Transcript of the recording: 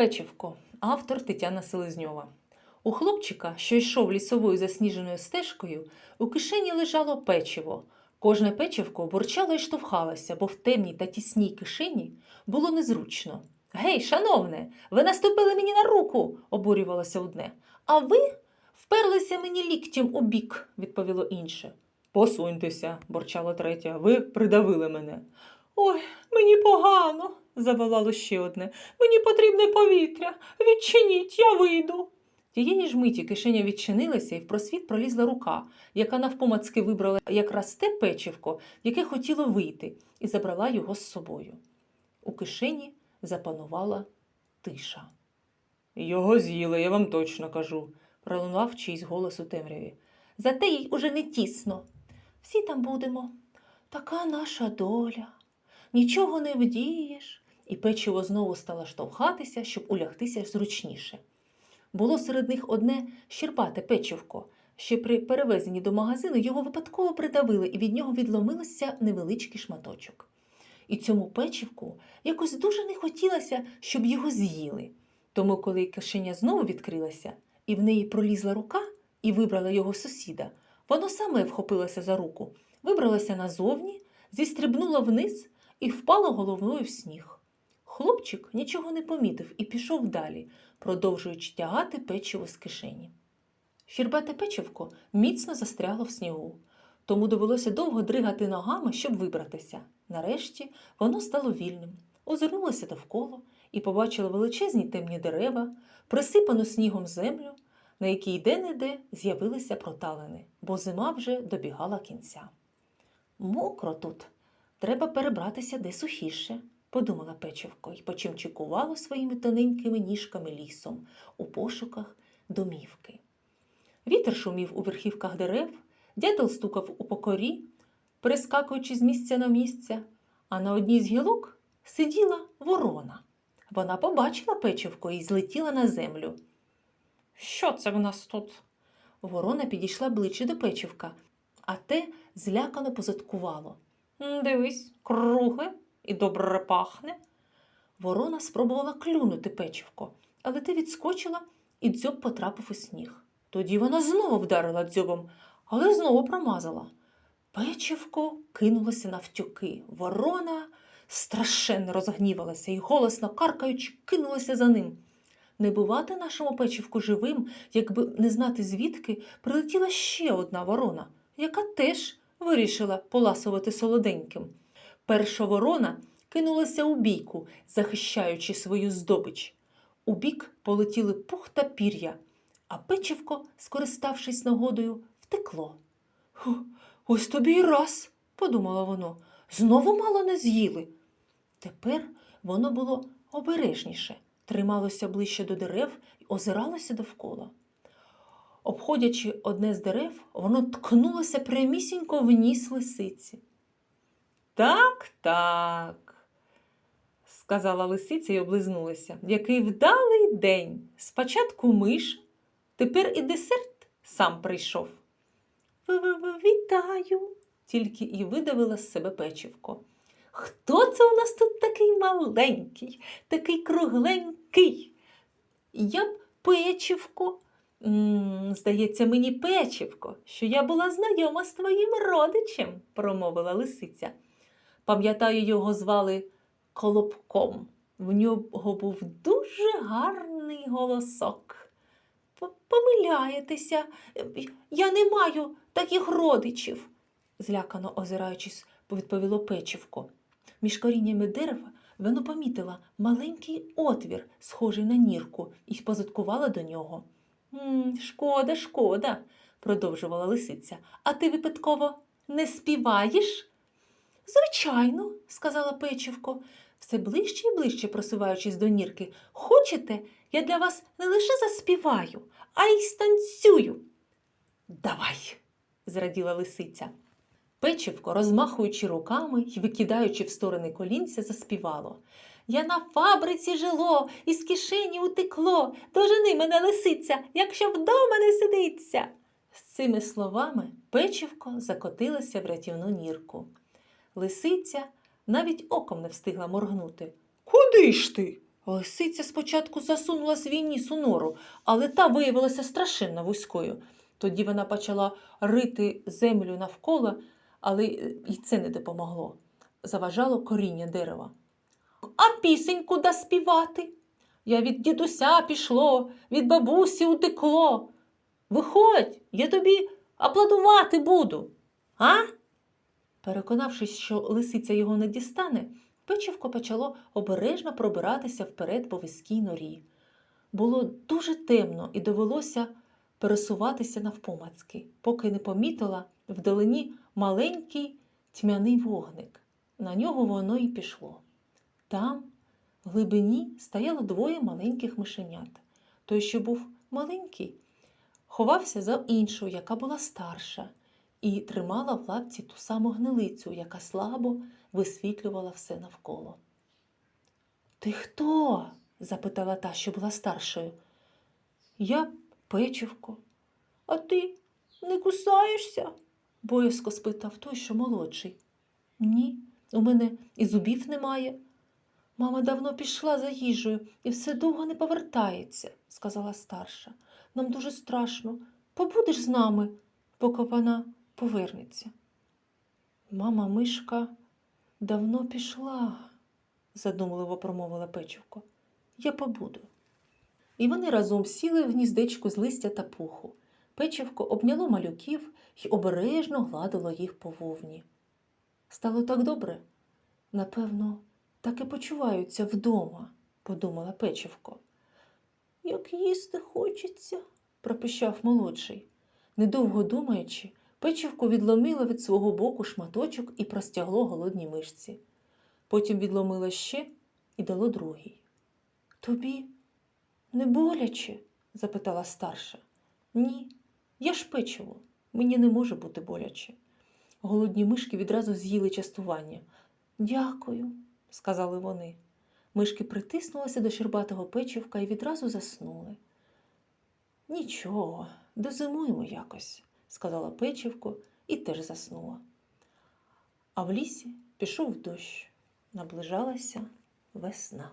Печивко, автор Тетяна Селезньова. У хлопчика, що йшов лісовою засніженою стежкою, у кишені лежало печиво. Кожне печивко бурчало і штовхалося, бо в темній та тісній кишені було незручно. Гей, шановне, ви наступили мені на руку, обурювалося одне. А ви вперлися мені ліктем у бік, відповіло інше. Посуньтеся, бурчало третє, ви придавили мене. Ой, мені погано, заволало ще одне. Мені потрібне повітря. Відчиніть, я вийду. Тієї ж миті кишеня відчинилася, і в просвіт пролізла рука, яка навпомацки вибрала якраз те печивко, яке хотіло вийти, і забрала його з собою. У кишені запанувала тиша. Його з'їли, я вам точно кажу, пролунав чийсь голос у темряві. Зате їй уже не тісно. Всі там будемо. Така наша доля. Нічого не вдієш. І печиво знову стало штовхатися, щоб улягтися зручніше. Було серед них одне щербате печивко. Ще при перевезенні до магазину його випадково придавили, і від нього відломилося невеличкий шматочок. І цьому печивку якось дуже не хотілося, щоб його з'їли. Тому, коли кишеня знову відкрилася, і в неї пролізла рука і вибрала його сусіда, воно саме вхопилося за руку, вибралося назовні, зістрибнуло вниз і впало головною в сніг. Хлопчик нічого не помітив і пішов далі, продовжуючи тягати печиво з кишені. Щербате печивко міцно застрягло в снігу, тому довелося довго дригати ногами, щоб вибратися. Нарешті воно стало вільним, озирнулося довкола і побачило величезні темні дерева, присипану снігом землю, на якій де-не-де з'явилися проталини, бо зима вже добігала кінця. Мокро тут, треба перебратися де сухіше, подумала печивко і почимчикувало своїми тоненькими ніжками лісом у пошуках домівки. Вітер шумів у верхівках дерев, дятел стукав у покорі, перескакуючи з місця на місце, а на одній з гілок сиділа ворона. Вона побачила печивко і злетіла на землю. Що це в нас тут? Ворона підійшла ближче до печивка, а те злякано позадкувало. «М, Дивись, кругле і добре пахне. Ворона спробувала клюнути печивко, але те відскочила, і дзьоб потрапив у сніг. Тоді вона знову вдарила дзьобом, але знову промазала. Печивко кинулося навтюки. Ворона страшенно розгнівалася і, голосно каркаючи, кинулася за ним. Не бувати нашому печивку живим, якби не знати звідки, прилетіла ще одна ворона, яка теж вирішила поласувати солоденьким. Перша ворона кинулася у бійку, захищаючи свою здобич. У бік полетіли пух та пір'я, а печивко, скориставшись нагодою, втекло. «Ху, Ось тобі й раз, подумало воно, знову мало не з'їли. Тепер воно було обережніше, трималося ближче до дерев і озиралося довкола. Обходячи одне з дерев, воно ткнулося прямісінько в ніс лисиці. Так, так, сказала лисиця і облизнулася. Який вдалий день. Спочатку миш, тепер і десерт сам прийшов. «Ви-ви-ви, Вітаю, тільки і видавила з себе печивко. Хто це у нас тут такий маленький, такий кругленький? Я б печивко. «М, Здається, мені печивко, що я була знайома з твоїм родичем, промовила лисиця. Пам'ятаю, його звали Колобком. В нього був дуже гарний голосок. Помиляєтеся, я не маю таких родичів, злякано озираючись, відповіло печивко. Між коріннями дерева воно помітила маленький отвір, схожий на нірку, і позадкувала до нього. «М, шкода, шкода, продовжувала лисиця. А ти випадково не співаєш? Звичайно, сказала печивко, все ближче і ближче просуваючись до нірки. Хочете, я для вас не лише заспіваю, а й станцюю. Давай, зраділа лисиця. Печивко, розмахуючи руками й викидаючи в сторони колінця, заспівало. Я на фабриці жило, із кишені утекло, дожени мене лисиця, якщо вдома не сидиться. З цими словами печивко закотилося в рятівну нірку. Лисиця навіть оком не встигла моргнути. Куди ж ти? Лисиця спочатку засунула свій ніс у нору, але та виявилася страшенно вузькою. Тоді вона почала рити землю навколо, але і це не допомогло. Заважало коріння дерева. А пісеньку да співати? Я від дідуся пішло, від бабусі утекло. Виходь, я тобі аплодувати буду. А? Переконавшись, що лисиця його не дістане, печивко почало обережно пробиратися вперед по вузькій норі. Було дуже темно і довелося пересуватися навпомацки, поки не помітила вдалині маленький тьмяний вогник. На нього воно й пішло. Там, в глибині, стояло двоє маленьких мишенят. Той, що був маленький, ховався за іншу, яка була старша, і тримала в лапці ту саму гнилицю, яка слабо висвітлювала все навколо. Ти хто? запитала та, що була старшою. Я печивко. А ти не кусаєшся? боязко спитав той, що молодший. Ні, у мене і зубів немає. Мама давно пішла за їжею і все довго не повертається, сказала старша. Нам дуже страшно. Побудеш з нами, поки вона повернеться. Мама мишка давно пішла, задумливо промовила печивко. Я побуду. І вони разом сіли в гніздечку з листя та пуху. Печивко обняло малюків і обережно гладило їх по вовні. Стало так добре? Напевно, так і почуваються вдома, подумала печивко. Як їсти хочеться, пропищав молодший. Недовго думаючи, печивко відломило від свого боку шматочок і простягло голодній мишці. Потім відломило ще і дало другий. Тобі не боляче? запитала старша. Ні, я ж печиво, мені не може бути боляче. Голодні мишки відразу з'їли частування. Дякую, сказали вони. Мишки притиснулися до щербатого печивка і відразу заснули. Нічого, дозимуємо якось, сказала печивко і теж заснула. А в лісі пішов дощ. Наближалася весна.